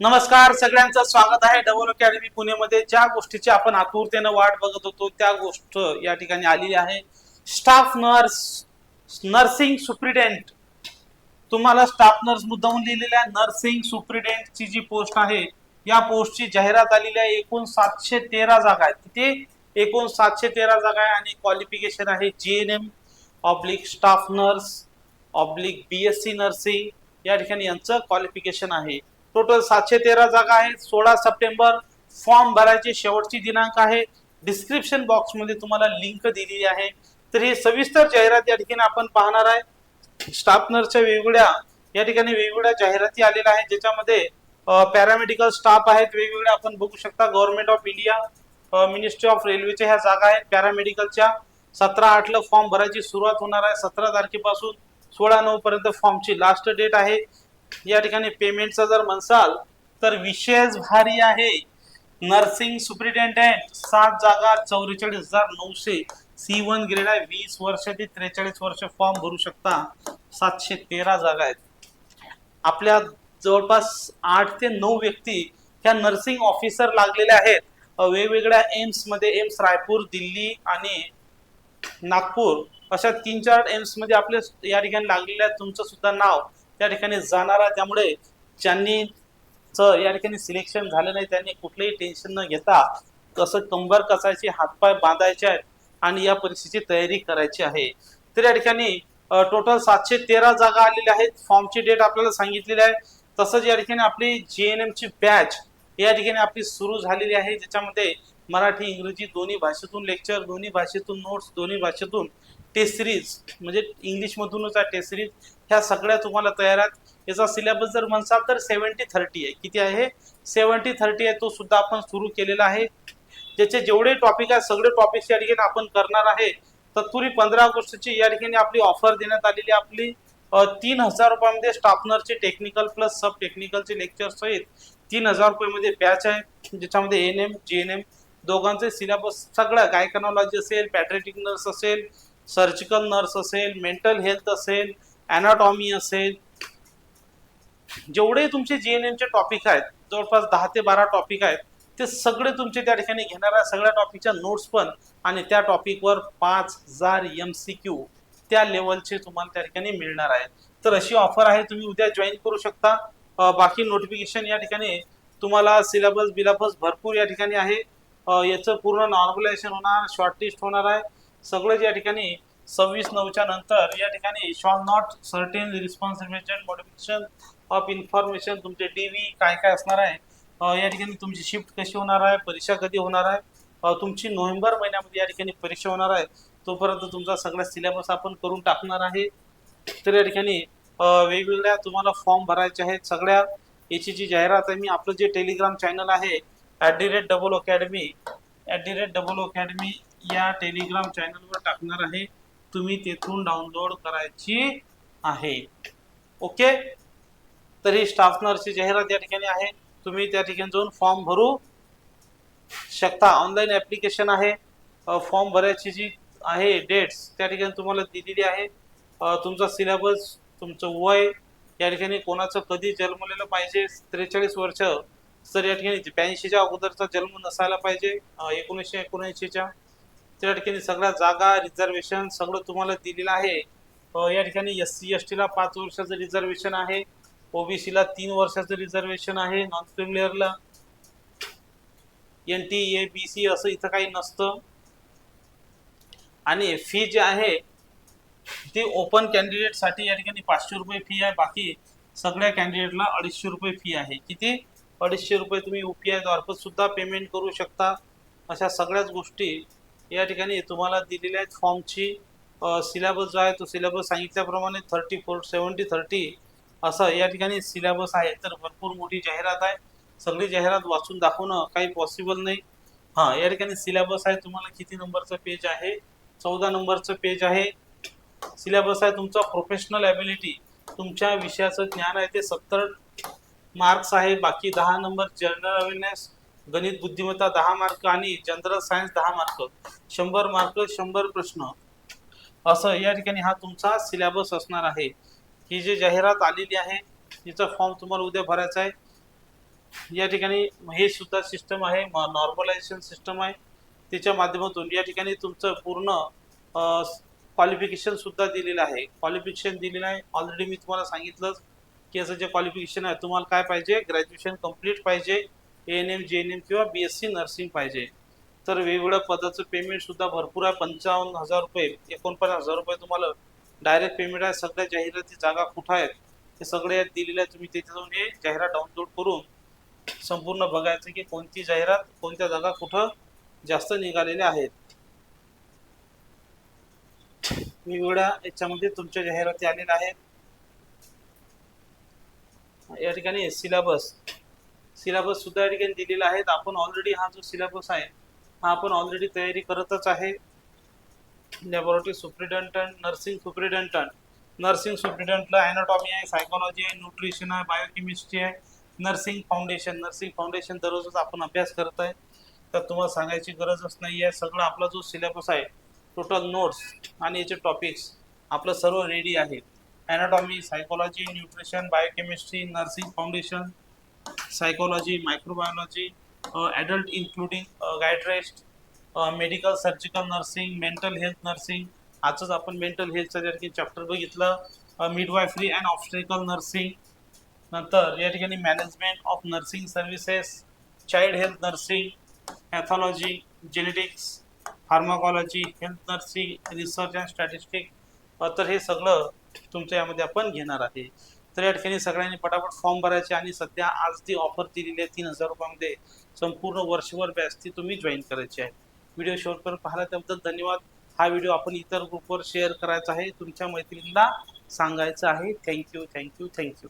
नमस्कार सगळ्यांचं स्वागत आहे. डबल अकॅडमी पुणेमध्ये ज्या गोष्टीची आपण आतुरतेनं वाट बघत होतो त्या गोष्ट या ठिकाणी आलेली आहे. Staff nurse nursing superintendent. तुम्हाला स्टाफ नर्स मुद्दाहून लिहिलेल्या नर्सिंग सुप्रिटेंटची जी पोस्ट आहे या पोस्टची जाहिरात आलेली आहे. एकूण सातशे तेरा जागा आहेत. तिथे एकूण सातशे तेरा जागा आहे आणि क्वालिफिकेशन आहे G N M oblique staff nurse oblique B S C nursing या ठिकाणी यांचं क्वालिफिकेशन आहे. टोटल सातशे तेरा जागा आहेत. सोळा सप्टेंबर फॉर्म भरायची शेवटची दिनांक आहे. डिस्क्रिप्शन बॉक्समध्ये तुम्हाला लिंक दिलेली आहे. तर हे सविस्तर जाहिरात या ठिकाणी आपण पाहणार आहे. स्टाफ नर्सच्या वेगवेगळ्या या ठिकाणी वेगवेगळ्या जाहिराती आलेल्या आहेत. ज्याच्यामध्ये पॅरामेडिकल स्टाफ आहेत. वेगवेगळ्या आपण बघू शकता. Government of India ministry of रेल्वेच्या ह्या जागा आहेत. पॅरामेडिकलच्या सतरा आठला फॉर्म भरायची सुरुवात होणार आहे. सतरा तारखेपासून सोळा नऊ पर्यंत फॉर्मची लास्ट डेट आहे. या ठिकाणी पेमेंटचा जर म्हणसाल तर विशेष भारी आहे नर्सिंग सुप्रिटेंडेंट सात जागा चौवेचाळीस हजार नऊशे सी वन ग्रेड आहे. वीस वर्ष ते त्रेचाळीस वर्ष फॉर्म भरू शकता. सातशे तेरा जागा आहेत. आपल्या जवळपास आठ ते नऊ व्यक्ती ह्या नर्सिंग ऑफिसर लागलेल्या आहेत. वेगवेगळ्या एम्समध्ये एम्स रायपूर दिल्ली आणि नागपूर अशा तीन चार एम्समध्ये आपले या ठिकाणी लागलेल्या आहेत. तुमचं सुद्धा नाव त्या ठिकाणी जाणारा त्यामुळे ज्यांनी या ठिकाणी सिलेक्शन झालं नाही त्यांनी कुठलंही टेन्शन न घेता कसं कंबर कसायची हातपाय बांधायचे आहेत आणि या परीक्षेची तयारी करायची आहे. तर या ठिकाणी टोटल सातशे तेरा जागा आलेल्या आहेत. फॉर्मची डेट आपल्याला सांगितलेली आहे. तसंच या ठिकाणी आपली जी एन एमची बॅच या ठिकाणी आपली सुरू झालेली आहे. ज्याच्यामध्ये मराठी इंग्रजी दोन्ही भाषेतून लेक्चर दोन्ही भाषेतून नोट्स दोन्ही भाषेतून टेस्ट सिरीज म्हणजे इंग्लिशमधूनच आहे टेस्ट सिरीज ह्या सगळ्या तुम्हाला तयार आहेत. याचा सिलेबस जर म्हणसाल तर सेवन्टी थर्टी आहे. किती आहे? सेवन्टी थर्टी आहे तो सुद्धा आपण सुरू केलेला आहे. ज्याचे जेवढे टॉपिक आहेत सगळे टॉपिक्स या ठिकाणी आपण करणार आहे. तत्पूर्वी पंधरा ऑगस्टची या ठिकाणी आपली ऑफर देण्यात आलेली आहे. आपली. तीन हजार रुपयामध्ये स्टाफनरचे टेक्निकल प्लस सब टेक्निकलचे लेक्चर सहित तीन हजार रुपयामध्ये बॅच आहे. ज्याच्यामध्ये N M G N M दोघांचे सिलेबस सगळं गायकनॉलॉजी असेल पॅट्रेटिक नर्स असेल सर्जिकल नर्स असेल मेंटल हेल्थ असेल ॲनाटॉमी असेल जेवढे तुमचे जी एन एमचे टॉपिक आहेत जवळपास दहा ते बारा टॉपिक आहेत ते सगळे तुमचे त्या ठिकाणी घेणार आहे. सगळ्या टॉपिकच्या नोट्स पण आणि त्या टॉपिकवर पाच हजार एम सी क्यू त्या लेवलचे तुम्हाला त्या ठिकाणी मिळणार आहेत. तर अशी ऑफर आहे तुम्ही उद्या जॉईन करू शकता. बाकी नोटिफिकेशन या ठिकाणी तुम्हाला सिलेबस बिलाबस भरपूर या ठिकाणी आहे. याचं पूर्ण नॉर्मलायझेशन होणार शॉर्टलिस्ट होणार आहे. सगळं या ठिकाणी सव्वीस नऊच्या नंतर या ठिकाणी shall not certain responsibility modification of information तुमचे डी व्ही काय काय असणार आहे या ठिकाणी तुमची शिफ्ट कशी होणार आहे परीक्षा कधी होणार आहे तुमची नोव्हेंबर महिन्यामध्ये या ठिकाणी परीक्षा होणार आहे तोपर्यंत तुमचा सगळा सिलेबस आपण करून टाकणार आहे. तर या ठिकाणी वेगवेगळ्या तुम्हाला फॉर्म भरायचे आहेत सगळ्या याची जी जाहिरात आहे मी आपलं जे टेलिग्राम चॅनल आहे at the rate double academy at the rate double academy या टेलिग्राम चॅनलवर टाकणार आहे. तुम्ही तेथून डाउनलोड करायची आहे. ओके? तर ही स्टाफ नर्सची जाहिरात या ठिकाणी आहे. तुम्ही त्या ठिकाणी जाऊन फॉर्म भरू शकता. ऑनलाईन ॲप्लिकेशन आहे. फॉर्म भरायची जी आहे डेट्स त्या ठिकाणी तुम्हाला दिलेली आहे. तुमचा सिलेबस तुमचं वय या ठिकाणी कोणाचं कधी जन्मलेलं पाहिजे त्रेचाळीस वर्ष तर या ठिकाणी ब्याऐंशीच्या अगोदरचा जन्म नसायला पाहिजे एकोणीसशे एकोणऐंशीच्या. त्या ठिकाणी सगळ्या जागा रिझर्वेशन सगळं तुम्हाला दिलेलं आहे. या ठिकाणी एस सी एस टीला पाच वर्षाचं रिझर्वेशन आहे. ओबीसीला तीन वर्षाचं रिझर्वेशन आहे non क्रिमिलियरला N T A B C असं इथं काही नसतं. आणि फी जी आहे ती ओपन कॅन्डिडेटसाठी या ठिकाणी पाचशे रुपये फी आहे. बाकी सगळ्या कॅन्डिडेटला अडीचशे रुपये फी आहे. किती? अडीचशे रुपये तुम्ही यू पी द्वारपत सुद्धा पेमेंट करू शकता. अशा सगळ्याच गोष्टी या ठिकाणी तुम्हाला दिलेल्या आहेत फॉर्मची सिलेबस जो आहे तो सिलेबस सांगितल्याप्रमाणे थर्टी फोर सेवन्टी थर्टी असं या ठिकाणी सिलेबस आहे. तर भरपूर मोठी जाहिरात आहे. सगळी जाहिरात वाचून दाखवणं काही पॉसिबल नाही. हां या ठिकाणी सिलेबस आहे. तुम्हाला किती नंबरचं पेज आहे? चौदा नंबरचं पेज आहे. सिलेबस आहे तुमचा प्रोफेशनल ॲबिलिटी तुमच्या विषयाचं ज्ञान आहे ते सत्तर मार्क्स आहे. बाकी दहा नंबर जनरल अवेअरनेस गणित बुद्धिमत्ता दहा मार्क आणि जनरल सायन्स दहा मार्क. शंभर मार्क शंभर प्रश्न. असं या ठिकाणी हा तुमचा सिलेबस असणार आहे. ही जी जाहिरात आलेली आहे तिचा फॉर्म तुम्हाला उद्या भरायचा आहे. या ठिकाणी हे सुद्धा सिस्टम आहे नॉर्मलायझेशन सिस्टम आहे. त्याच्या माध्यमातून या ठिकाणी तुमचं पूर्ण क्वालिफिकेशन सुद्धा दिलेलं आहे. क्वालिफिकेशन दिलेलं आहे. ऑलरेडी मी तुम्हाला सांगितलंच की याचं जे क्वालिफिकेशन आहे तुम्हाला काय पाहिजे? ग्रॅज्युएशन कंप्लीट पाहिजे. N M J N M किंवा बी एस सी नर्सिंग पाहिजे. तर वेगवेगळ्या पदाचं पेमेंट सुद्धा भरपूर आहे. पंचावन्न हजार रुपये एकोणपन्नास हजार रुपये तुम्हाला डायरेक्ट पेमेंट आहे. सगळ्या जाहिराती जागा कुठं आहेत ते सगळे दिलेले आहे तुम्ही तिथे जाऊन हे जाहिरात डाउनलोड करून संपूर्ण बघायचं की कोणती जाहिरात कोणत्या जागा कुठं जास्त निघालेल्या आहेत. वेगवेगळ्या याच्यामध्ये तुमच्या जाहिराती आलेल्या आहेत. या ठिकाणी सिलेबस सिलेबस सुद्धा या ठिकाणी दिलेला आहे. आपण ऑलरेडी हा जो सिलेबस आहे हा आपण ऑलरेडी तयारी करतच आहे. Laboratory superintendent nursing superintendent nursing सुप्रिटेंडंटला anatomy आहे सायकोलॉजी आहे न्यूट्रिशन आहे बायोकेमिस्ट्री आहे. नर्सिंग फाउंडेशन नर्सिंग फाउंडेशन दररोजच आपण अभ्यास करत आहे. तर तुम्हाला सांगायची गरजच नाही आहे. सगळं आपला जो सिलेबस आहे टोटल नोट्स आणि याचे टॉपिक्स आपलं सर्व रेडी आहे. Anatomy psychology nutrition biochemistry nursing foundation psychology microbiology adult including गायड्रेस्ट medical surgical nursing mental health nursing आजच आपण मेंटल हेल्थचं या ठिकाणी चॅप्टर बघितलं मिडवायफरी अँड ऑब्स्ट्रिकल नर्सिंग नंतर या ठिकाणी management of nursing services child health nursing pathology genetics pharmacology health nursing research and statistic तर हे सगळं तुमच्या यामध्ये आपण घेणार आहे. तर या ठिकाणी सगळ्यांनी पटापट फॉर्म भरायचे आणि सध्या आज ती ऑफर दिलेली आहे तीन हजार रुपयामध्ये. संपूर्ण वर्षभर बॅच ती तुम्ही जॉईन करायची आहे. व्हिडिओ शेवटपर्यंत पाहिला त्याबद्दल धन्यवाद. हा व्हिडिओ आपण इतर ग्रुपवर शेअर करायचा आहे. तुमच्या मैत्रिणींना सांगायचं आहे. Thank you thank you thank you